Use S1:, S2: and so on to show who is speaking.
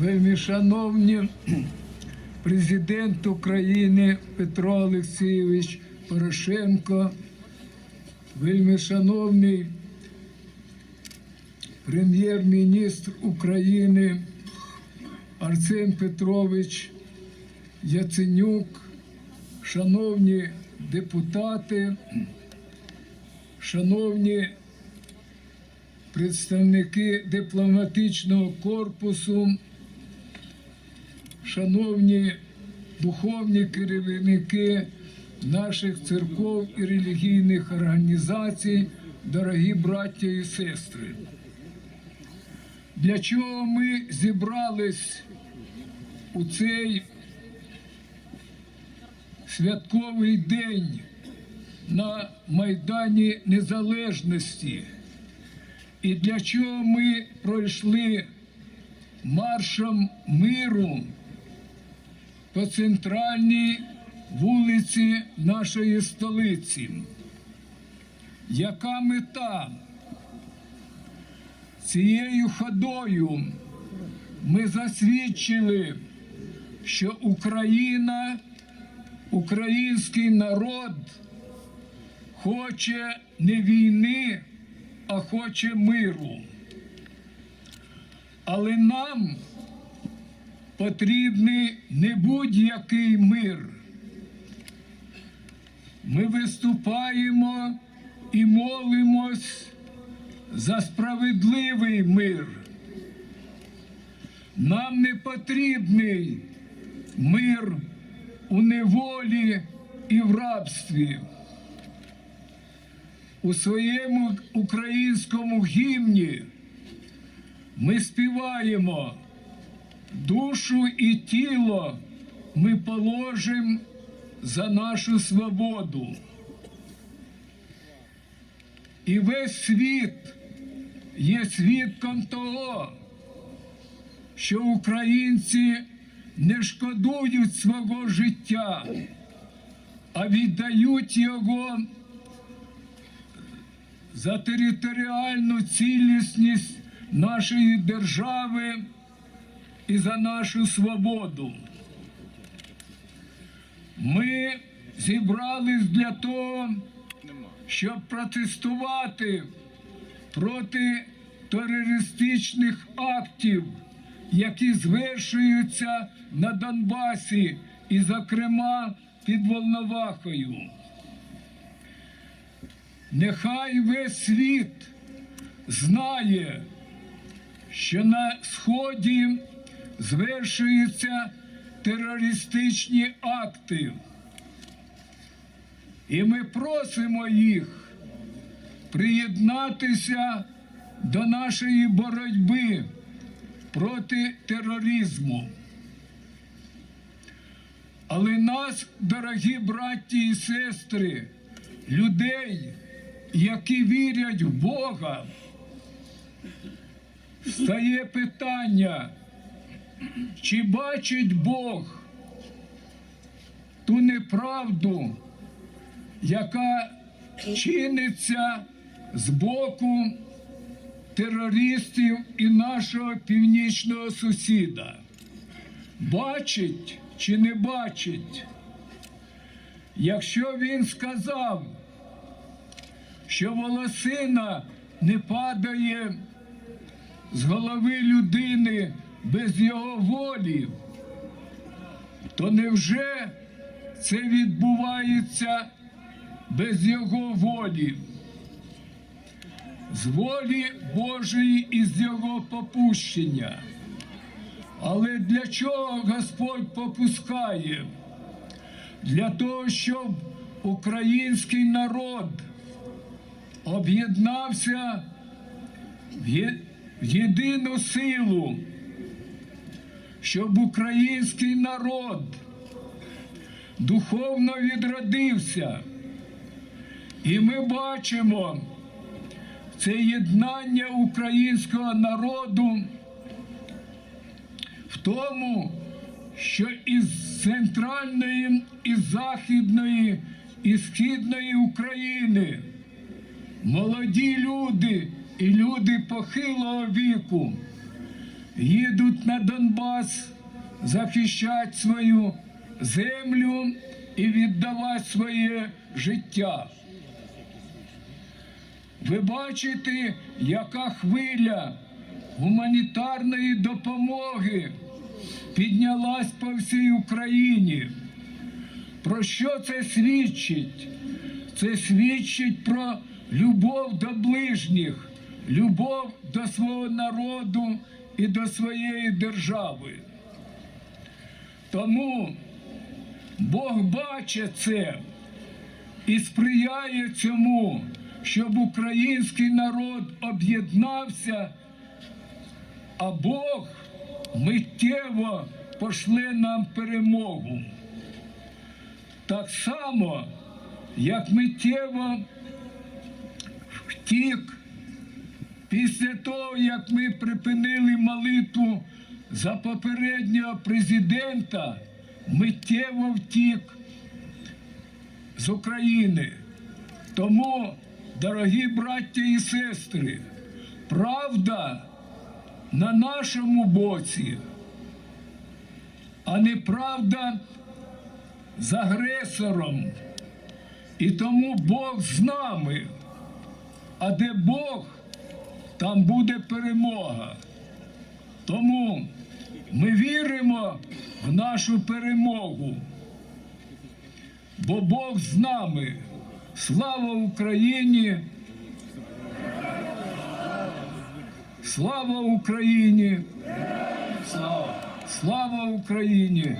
S1: Вельми шановні президент України Петро Олексійович Порошенко, вельми шановний прем'єр-міністр України Арсен Петрович Яценюк, шановні депутати, шановні представники дипломатичного корпусу, шановні духовні керівники наших церков і релігійних організацій, дорогі браття і сестри. Для чого ми зібрались у цей святковий день на Майдані Незалежності? І для чого ми пройшли маршем миру по центральній вулиці нашої столиці? Яка мета? Цією ходою ми засвідчили, що Україна, український народ хоче не війни, а хоче миру. Але нам потрібний не будь-який мир. Ми виступаємо і молимось за справедливий мир. Нам не потрібний мир у неволі і в рабстві. У своєму українському гімні ми співаємо душу і тіло ми положимо за нашу свободу. І весь світ є свідком того, що українці не шкодують свого життя, а віддають його за територіальну цілісність нашої держави і за нашу свободу. Ми зібрались для того, щоб протестувати проти терористичних актів, які звершуються на Донбасі, і, зокрема, під Волновахою. Нехай весь світ знає, що на Сході звершуються терористичні акти. І ми просимо їх приєднатися до нашої боротьби проти тероризму. Але нас, дорогі браті і сестри, людей, які вірять в Бога, стає питання, чи бачить Бог ту неправду, яка чиниться з боку терористів і нашого північного сусіда. Бачить чи не бачить? Якщо він сказав, що волосина не падає з голови людини без його волі, то невже це відбувається без його волі? З волі Божої і з його попущення. Але для чого Господь попускає? Для того, щоб український народ об'єднався в єдину силу, щоб український народ духовно відродився. І ми бачимо це єднання українського народу в тому, що із центральної, і західної, і східної України молоді люди і люди похилого віку їдуть на Донбас захищати свою землю і віддавати своє життя. Ви бачите, яка хвиля гуманітарної допомоги піднялась по всій Україні. Про що це свідчить? Це свідчить про любов до ближніх, любов до свого народу і до своєї держави. Тому Бог бачить це і сприяє цьому, щоб український народ об'єднався, а Бог миттєво пошле нам перемогу. Так само, як миттєво втік після того, як ми припинили молитву за попереднього президента, миттєво втік з України. Тому, дорогі браття і сестри, правда на нашому боці, а неправда з агресором. І тому Бог з нами. А де Бог, там буде перемога. Тому ми віримо в нашу перемогу. Бо Бог з нами. Слава Україні! Слава Україні! Слава Україні!